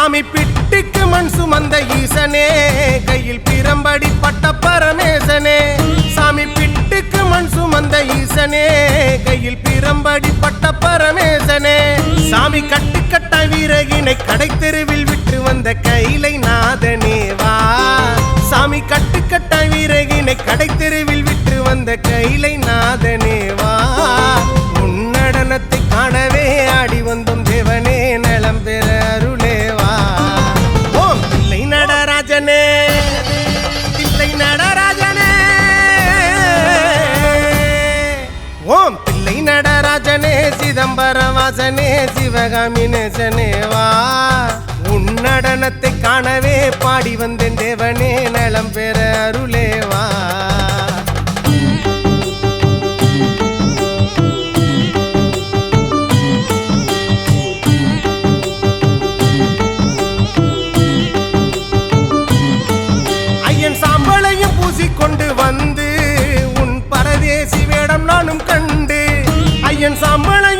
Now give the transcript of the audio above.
சாமி பிட்டுக்கு மண் சுமந்த ஈசனே கையில் பிரம்படி பட்ட பரமேசனே. சாமி பிட்டுக்கு மண் சுமந்த ஈசனே கையில் பிரம்படி பட்ட பரமேசனே. சாமி கட்டுக்கட்ட வீரகினை கடை தெருவில் விட்டு வந்த கையிலை நாதனேவா சாமி கட்டுக்கட்ட வீரகினை கடை தெருவில் விட்டு வந்த கையிலை நாதனேவா உன்னடனத்தை காணவே ஆடி வந்தோம் தேவனே. வாசனே சிவகாமி நேசனேவா உன் நடனத்தை காணவே பாடி வந்தேன் தேவனே நலம் பெற அருளேவா. ஐயன் சாம்பலையும் பூசிக்கொண்டு வந்து உன் பரதேசி வேடம் நானும் கண்டு ஐயன் சாம்பலையும்